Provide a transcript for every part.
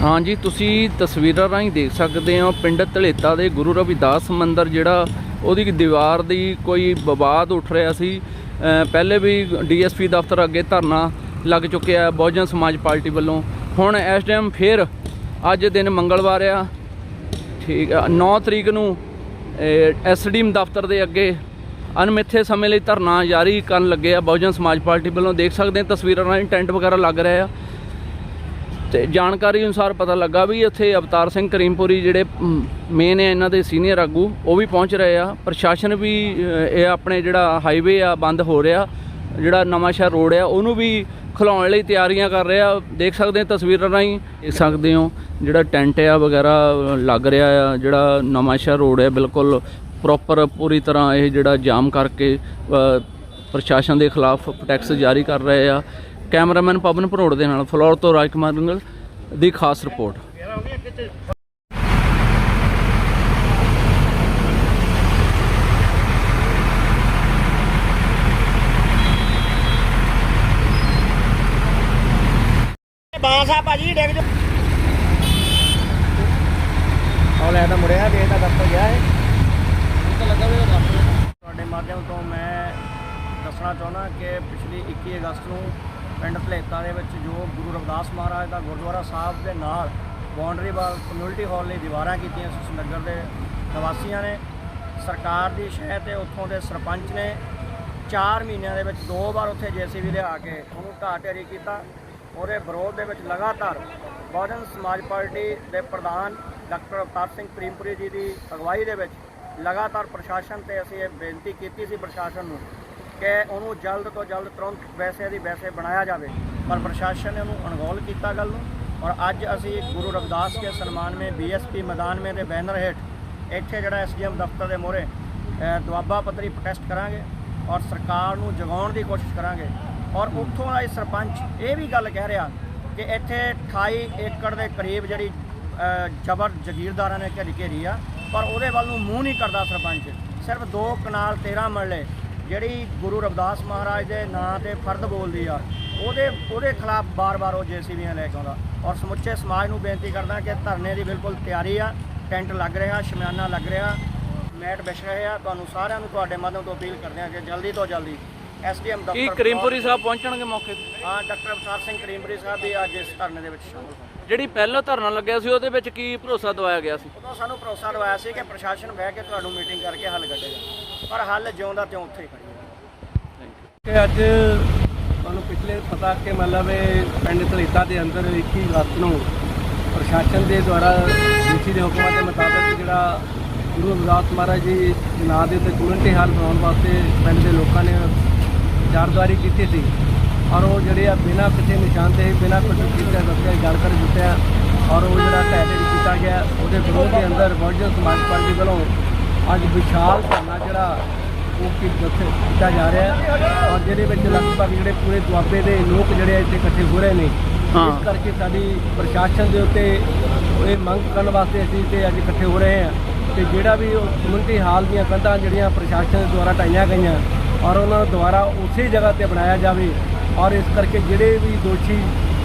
ਹਾਂਜੀ, ਤੁਸੀਂ ਤਸਵੀਰਾਂ ਰਾਹੀਂ ਦੇਖ ਸਕਦੇ ਹੋ ਪਿੰਡ ਧਲੇਤਾ ਦੇ ਗੁਰੂ ਰਵਿਦਾਸ ਮੰਦਿਰ ਜਿਹੜਾ ਉਹਦੀ ਦੀਵਾਰ ਦੀ ਕੋਈ ਵਿਵਾਦ ਉੱਠ ਰਿਹਾ ਸੀ। ਪਹਿਲੇ ਵੀ ਡੀਐਸਪੀ ਦਫ਼ਤਰ ਅੱਗੇ ਧਰਨਾ ਲੱਗ ਚੁੱਕਿਆ, ਬਹੁਜਨ ਸਮਾਜ ਪਾਰਟੀ ਵੱਲੋਂ। ਹੁਣ ਇਸ ਟਾਈਮ ਫੇਰ ਅੱਜ ਦਿਨ ਮੰਗਲਵਾਰ ਆ। ਠੀਕ ਆ 9 ਤਰੀਕ ਨੂੰ ਐਸਡੀਐਮ ਦਫ਼ਤਰ ਦੇ ਅੱਗੇ ਅਨਮਿੱਥੇ ਸਮੇਂ ਲਈ ਧਰਨਾ ਜਾਰੀ ਕਰਨ ਲੱਗੇ ਆ। ਬਹੁਜਨ ਸਮਾਜ ਪਾਰਟੀ ਵੱਲੋਂ ਦੇਖ ਸਕਦੇ ਆ ਤਸਵੀਰਾਂ ਰਾਹੀਂ ਟੈਂਟ ਵਗੈਰਾ ਲੱਗ ਰਿਹਾ ਆ। ਤੇ ਜਾਣਕਾਰੀ ਅਨੁਸਾਰ ਪਤਾ ਲੱਗਾ ਵੀ ਇੱਥੇ ਅਵਤਾਰ ਸਿੰਘ ਕਰੀਮਪੁਰੀ ਜਿਹੜੇ ਮੇਨ ਹੈ ਇਹਨਾਂ ਦੇ ਸੀਨੀਅਰ ਆਗੂ, ਉਹ ਵੀ ਪਹੁੰਚ ਰਹੇ ਆ। ਪ੍ਰਸ਼ਾਸਨ ਵੀ ਇਹ ਆਪਣੇ ਜਿਹੜਾ ਹਾਈਵੇ ਆ, ਬੰਦ ਹੋ ਰਿਹਾ। ਜਿਹੜਾ ਨਵਾਂ ਸ਼ਹਿਰ ਰੋਡ ਆ, ਉਹਨੂੰ ਵੀ ਖੁਲਾਉਣ ਲਈ ਤਿਆਰੀਆਂ ਕਰ ਰਿਹਾ। ਦੇਖ ਸਕਦੇ ਤਸਵੀਰਾਂ ਰਾਹੀਂ, ਦੇਖ ਸਕਦੇ ਹੋ ਜਿਹੜਾ ਟੈਂਟ ਆ ਵਗੈਰਾ ਲੱਗ ਰਿਹਾ ਆ। ਜਿਹੜਾ ਨਵਾਂ ਸ਼ਹਿਰ ਰੋਡ ਹੈ ਬਿਲਕੁਲ ਪ੍ਰੋਪਰ ਪੂਰੀ ਤਰ੍ਹਾਂ ਇਹ ਜਿਹੜਾ ਜਾਮ ਕਰਕੇ ਪ੍ਰਸ਼ਾਸਨ ਦੇ ਖਿਲਾਫ ਟੈਕਸ ਜਾਰੀ ਕਰ ਰਹੇ ਆ। ਕੈਮਰਾਮੈਨ ਪਵਨ ਭਰੋੜ ਦੇ ਨਾਲ ਫਲੋਰ ਤੋਂ ਰਾਜਕੁਮਾਰ ਨੰਗਲ ਦੀ ਖਾਸ ਰਿਪੋਰਟ। ਬਾਂਸ ਆ ਭਾਜੀ, ਡਿੱਗ ਜੋ। ਉਹ ਲੈ ਤਾਂ ਮੁੜਿਆ ਦੇ ਤਾਂ ਦਫ਼ਤਰ ਗਿਆ ਹੈ ਤੁਹਾਡੇ ਮਾਧਿਅਮ ਤੋਂ ਮੈਂ ਦੱਸਣਾ ਚਾਹੁੰਦਾ ਕਿ ਪਿਛਲੀ 21 ਅਗਸਤ ਨੂੰ ਪਿੰਡ ਭਲੇਤਾ ਦੇ ਵਿੱਚ ਜੋ ਗੁਰੂ ਰਵਿਦਾਸ ਮਹਾਰਾਜ ਦਾ ਗੁਰਦੁਆਰਾ ਸਾਹਿਬ ਦੇ ਨਾਲ ਬਾਉਂਡਰੀ ਵਾਲ ਕਮਿਊਨਿਟੀ ਹਾਲ ਲਈ ਦੀਵਾਰਾਂ ਕੀਤੀਆਂ ਸੀ, ਉਸ ਨਗਰ ਦੇ ਨਿਵਾਸੀਆਂ ਨੇ। ਸਰਕਾਰ ਦੀ ਸ਼ਹਿ ਤੇ ਉੱਥੋਂ ਦੇ ਸਰਪੰਚ ਨੇ 4 ਮਹੀਨਿਆਂ ਦੇ ਵਿੱਚ ਦੋ ਵਾਰ ਉੱਥੇ ਜੀਸੀਬੀ ਲਿਆ ਕੇ ਉਹਨੂੰ ਢਾਹ ਢੇਰੀ ਕੀਤਾ। ਉਹਦੇ ਵਿਰੋਧ ਦੇ ਵਿੱਚ ਲਗਾਤਾਰ ਬਹੁਜਨ ਸਮਾਜ ਪਾਰਟੀ ਦੇ ਪ੍ਰਧਾਨ ਡਾਕਟਰ ਅਵਤਾਰ ਸਿੰਘ ਪ੍ਰੀਮਪੁਰੀ ਜੀ ਦੀ ਅਗਵਾਈ ਦੇ ਵਿੱਚ ਲਗਾਤਾਰ ਪ੍ਰਸ਼ਾਸਨ ਤੇ ਅਸੀਂ ਇਹ ਬੇਨਤੀ ਕੀਤੀ ਸੀ ਪ੍ਰਸ਼ਾਸਨ ਨੂੰ ਕਿ ਉਹਨੂੰ ਜਲਦ ਤੋਂ ਜਲਦ ਤੁਰੰਤ ਵੈਸੇ ਦੀ ਵੈਸੇ ਬਣਾਇਆ ਜਾਵੇ। ਪਰ ਪ੍ਰਸ਼ਾਸਨ ਨੇ ਉਹਨੂੰ ਅਣਗੌਲ ਕੀਤਾ ਗੱਲ ਨੂੰ। ਔਰ ਅੱਜ ਅਸੀਂ ਗੁਰੂ ਰਵਿਦਾਸ ਕੇ ਸਨਮਾਨ ਮੇ ਬੀਐਸਪੀ ਮੈਦਾਨ ਮੇ ਦੇ ਬੈਨਰ ਹੇਠ ਇੱਥੇ ਜਿਹੜਾ ਐਸਡੀਐਮ ਦਫ਼ਤਰ ਦੇ ਮੋਹਰੇ ਦੁਆਬਾ ਪੱਤਰੀ ਪ੍ਰੋਟੈਸਟ ਕਰਾਂਗੇ ਔਰ ਸਰਕਾਰ ਨੂੰ ਜਗਾਉਣ ਦੀ ਕੋਸ਼ਿਸ਼ ਕਰਾਂਗੇ। ਔਰ ਉੱਥੋਂ ਦਾ ਇਹ ਸਰਪੰਚ ਇਹ ਵੀ ਗੱਲ ਕਹਿ ਰਿਹਾ ਕਿ ਇੱਥੇ 28 ਏਕੜ ਦੇ ਕਰੀਬ ਜਿਹੜੀ ਜਬਰ ਜ਼ਗੀਰਦਾਰਾਂ ਨੇ ਘੇਰੀ ਘੇਰੀ ਆ, ਪਰ ਉਹਦੇ ਵੱਲ ਨੂੰ ਮੂੰਹ ਨਹੀਂ ਕਰਦਾ ਸਰਪੰਚ। ਸਿਰਫ ਦੋ ਕਨਾਲ 13 ਮਰਲੇ ਜਿਹੜੀ ਗੁਰੂ ਰਵਿਦਾਸ ਮਹਾਰਾਜ ਦੇ ਨਾਂ ਤੇ ਫਰਦ ਬੋਲਦੀ ਆ, ਉਹਦੇ ਉਹਦੇ ਖਿਲਾਫ ਬਾਰ-ਬਾਰ ਉਹ ਜੇਸੀਬੀਆਂ ਲੈ ਕੇ ਆਉਂਦਾ। ਔਰ ਸਮੁੱਚੇ ਸਮਾਜ ਨੂੰ ਬੇਨਤੀ ਕਰਦਾ ਕਿ ਧਰਨੇ ਦੀ ਬਿਲਕੁਲ ਤਿਆਰੀ ਆ, ਟੈਂਟ ਲੱਗ ਰਿਹਾ, ਸ਼ਮਿਆਨਾ ਲੱਗ ਰਿਹਾ, ਮੈਟ ਵਿਛ ਰਹੇ ਆ। ਤੁਹਾਨੂੰ ਸਾਰਿਆਂ ਨੂੰ ਤੁਹਾਡੇ ਮਾਧਿਅਮ ਤੋਂ ਅਪੀਲ ਕਰਦੇ ਆ ਕਿ ਜਲਦੀ ਤੋਂ ਜਲਦੀ ਐਸਡੀਐਮ ਦਫ਼ਤਰ ਕੀ ਕਰੀਮਪੁਰੀ ਸਾਹਿਬ ਪਹੁੰਚਣਗੇ ਮੌਕੇ ਤੇ? ਹਾਂ ਡਾਕਟਰ ਅਵਤਾਰ ਸਿੰਘ ਕਰੀਮਪੁਰੀ ਸਾਹਿਬ ਵੀ ਅੱਜ ਇਸ ਧਰਨੇ ਦੇ ਵਿੱਚ ਸ਼ਾਮਲ ਹੋਣ। ਜਿਹੜੀ ਪਹਿਲਾਂ ਧਰਨਾ ਲੱਗਿਆ ਸੀ ਉਹਦੇ ਵਿੱਚ ਕੀ ਭਰੋਸਾ ਦਵਾਇਆ ਗਿਆ ਸੀ? ਉਦੋਂ ਸਾਨੂੰ ਭਰੋਸਾ ਦਿਵਾਇਆ ਸੀ ਕਿ ਪ੍ਰਸ਼ਾਸਨ ਬਹਿ ਕੇ ਤੁਹਾਨੂੰ ਮੀਟਿੰਗ ਕਰਕੇ ਹੱਲ ਕੱਢੇਗਾ। ਪਰ ਹੱਲ ਜਿਉਂ ਦਾ ਤਿਉਂ ਉੱਥੇ ਹੀ ਖੜੀ ਕਿ ਅੱਜ ਤੁਹਾਨੂੰ ਪਿਛਲੇ ਪਤਾ ਕਿ ਮਤਲਬ ਇਹ ਪਿੰਡ ਧਲੇਤਾ ਦੇ ਅੰਦਰ 21 ਅਗਸਤ ਨੂੰ ਪ੍ਰਸ਼ਾਸਨ ਦੇ ਦੁਆਰਾ ਡੀਸੀ ਦੇ ਹੁਕਮਾਂ ਦੇ ਮੁਤਾਬਕ ਜਿਹੜਾ ਗੁਰੂ ਰਵਿਦਾਸ ਮਹਾਰਾਜ ਜੀ ਨਾਂ ਦੇ ਉੱਤੇ ਕਮਿਊਨਿਟੀ ਹਾਲ ਬਣਾਉਣ ਵਾਸਤੇ ਪਿੰਡ ਦੇ ਲੋਕਾਂ ਨੇ ਚਾਰਦਵਾਰੀ ਕੀਤੀ ਸੀ। ਔਰ ਉਹ ਜਿਹੜੇ ਆ ਬਿਨਾਂ ਕਿਸੇ ਨਿਸ਼ਾਨ ਤੇ ਬਿਨਾਂ ਕੁਝ ਕੀਤੇ ਦੱਸਿਆ ਗੱਲ ਕਰ ਦਿੱਤਿਆ ਔਰ ਉਹ ਜਿਹੜਾ ਢੇਰੀ ਕੀਤਾ ਗਿਆ ਉਹਦੇ ਵਿਰੋਧ ਦੇ ਅੰਦਰ ਬਹੁਜਨ ਸਮਾਜ ਪਾਰਟੀ ਵੱਲੋਂ ਅੱਜ ਵਿਸ਼ਾਲ ਧਰਨਾ ਜਿਹੜਾ ਉਹ ਕੀ ਕੀਤਾ ਜਾ ਰਿਹਾ ਔਰ ਜਿਹਦੇ ਵਿੱਚ ਲਗਭਗ ਜਿਹੜੇ ਪੂਰੇ ਦੁਆਬੇ ਦੇ ਲੋਕ ਜਿਹੜੇ ਇੱਥੇ ਇਕੱਠੇ ਹੋ ਰਹੇ ਨੇ। ਇਸ ਕਰਕੇ ਸਾਡੀ ਪ੍ਰਸ਼ਾਸਨ ਦੇ ਉੱਤੇ ਇਹ ਮੰਗ ਕਰਨ ਵਾਸਤੇ ਅਸੀਂ ਤੇ ਅੱਜ ਇਕੱਠੇ ਹੋ ਰਹੇ ਹਾਂ। ਕਿ ਜਿਹੜਾ ਵੀ ਉਹ ਕਮਿਊਨਿਟੀ ਹਾਲ ਦੀਆਂ ਕੰਧਾਂ ਜਿਹੜੀਆਂ ਪ੍ਰਸ਼ਾਸਨ ਦੇ ਦੁਆਰਾ ਢਾਈਆਂ ਗਈਆਂ ਔਰ ਉਹਨਾਂ ਨੂੰ ਦੁਬਾਰਾ ਉਸੇ ਜਗ੍ਹਾ ਤੇ ਬਣਾਇਆ ਜਾਵੇ ਔਰ ਇਸ ਕਰਕੇ ਜਿਹੜੇ ਵੀ ਦੋਸ਼ੀ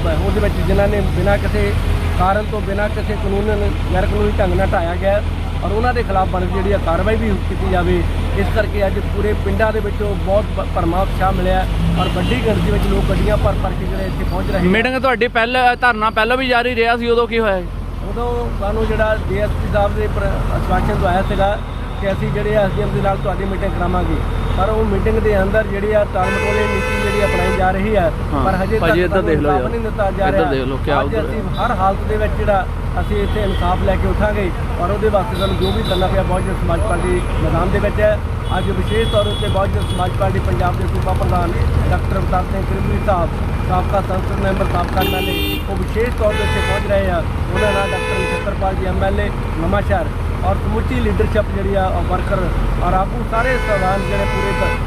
ਉਹਦੇ ਵਿੱਚ ਜਿਨ੍ਹਾਂ ਨੇ ਬਿਨਾਂ ਕਿਸੇ ਕਾਰਨ ਤੋਂ ਬਿਨਾਂ ਕਿਸੇ ਕਾਨੂੰਨ ਗੈਰ ਕਾਨੂੰਨੀ ਢੰਗ ਨਾਲ ਢਾਇਆ ਗਿਆ ਔਰ ਉਹਨਾਂ ਦੇ ਖਿਲਾਫ ਬਣਦੀ ਜਿਹੜੀ ਕਾਰਵਾਈ ਵੀ ਕੀਤੀ ਜਾਵੇ ਇਸ ਕਰਕੇ ਅੱਜ ਪੂਰੇ ਪਿੰਡਾਂ ਦੇ ਵਿੱਚੋਂ ਬਹੁਤ ਭਰਮਾ ਉਤਸ਼ਾਹ ਮਿਲਿਆ ਔਰ ਵੱਡੀ ਗਿਣਤੀ ਵਿੱਚ ਲੋਕ ਗੱਡੀਆਂ ਭਰ ਭਰ ਕੇ ਜਿਹੜੇ ਇੱਥੇ ਪਹੁੰਚ ਰਹੇ। ਮੀਟਿੰਗ ਤੁਹਾਡੀ ਪਹਿਲਾਂ ਧਰਨਾ ਪਹਿਲਾਂ ਵੀ ਜਾਰੀ ਰਿਹਾ ਸੀ ਉਦੋਂ ਕੀ ਹੋਇਆ ਸੀ? ਉਦੋਂ ਸਾਨੂੰ ਜਿਹੜਾ ਡੀਐਸਪੀ ਸਾਹਿਬ ਦੇ ਪਰ ਅਸ਼ਵਾਸਨ ਤੋਂ ਆਇਆ ਸੀਗਾ ਕਿ ਅਸੀਂ ਜਿਹੜੇ ਐਸਡੀਐਮ ਦੇ ਨਾਲ ਤੁਹਾਡੀ ਮੀਟਿੰਗ ਕਰਾਵਾਂਗੇ ਪਰ ਉਹ ਮੀਟਿੰਗ ਦੇ ਅੰਦਰ ਜਿਹੜੀ ਆ ਟਾਲਮਟੋਲੇ ਨੀਤੀ ਜਿਹੜੀ ਅਪਣਾਈ ਜਾ ਰਹੀ ਹੈ ਪਰ ਹਜੇ ਭਾਜੀ ਤੱਕ ਇੱਧਰ ਦੇਖ ਲਓ ਇਨਸਾਫ਼ ਯਾਰ। ਨਹੀਂ ਦਿੱਤਾ ਜਾ ਇੱਧਰ ਰਿਹਾ। ਦੇਖ ਲਓ, ਕਿਆ ਅੱਜ ਅਸੀਂ ਹਰ ਹਾਲਤ ਦੇ ਵਿੱਚ ਜਿਹੜਾ ਅਸੀਂ ਇੱਥੇ ਇਨਸਾਫ ਲੈ ਕੇ ਉਠਾਂਗੇ ਔਰ ਉਹਦੇ ਵਾਸਤੇ ਸਾਨੂੰ ਜੋ ਵੀ ਕਰਨਾ ਪਿਆ ਬਹੁਜਨ ਸਮਾਜ ਪਾਰਟੀ ਮੈਦਾਨ ਦੇ ਵਿੱਚ ਹੈ। ਅੱਜ ਵਿਸ਼ੇਸ਼ ਤੌਰ ਉੱਤੇ ਬਹੁਜਨ ਸਮਾਜ ਪਾਰਟੀ ਪੰਜਾਬ ਦੇ ਸੂਬਾ ਪ੍ਰਧਾਨ ਡਾਕਟਰ ਅਵਤਾਰ ਸਿੰਘ ਕਿਰਮੀ ਸਾਹਿਬ ਸਾਬਕਾ ਸੰਸਦ ਮੈਂਬਰ ਸਾਬਕਾ ਐਮਐਲਏ ਉਹ ਵਿਸ਼ੇਸ਼ ਤੌਰ ਤੇ ਪਹੁੰਚ ਰਹੇ ਆ। ਉਹਨਾਂ ਨਾਲ ਡਾਕਟਰ ਨਛੱਤਰਪਾਲ ਜੀ ਐਮਐਲਏ ਨਵਾਂਸ਼ਹਿਰ। ਔਰ ਸਮੁੱਚੀ ਲੀਡਰਸ਼ਿਪ ਜਿਹੜੀ ਆ ਵਰਕਰ ਔਰ ਆਗੂ ਸਾਰੇ ਸਵਾਲ ਜਿਹੜੇ ਪੂਰੇ ਦ-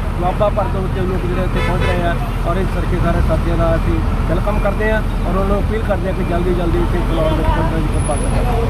ਭਰ ਦੇ ਉੱਤੇ ਲੋਕ ਜਿਹੜੇ ਇੱਥੇ ਪਹੁੰਚ ਰਹੇ ਆ ਔਰ ਇਸ ਕਰਕੇ ਸਾਰੇ ਸਾਥੀਆਂ ਦਾ ਅਸੀਂ ਵੈਲਕਮ ਕਰਦੇ ਆ ਔਰ ਉਹਨਾਂ ਨੂੰ ਅਪੀਲ ਕਰਦੇ ਆ ਕਿ ਜਲਦੀ ਜਲਦੀ ਇੱਥੇ ਫਲੋਰ ਵਿੱਚ ਪਹੁੰਚਣ ਦੀ ਕਿਰਪਾ ਕਰੋ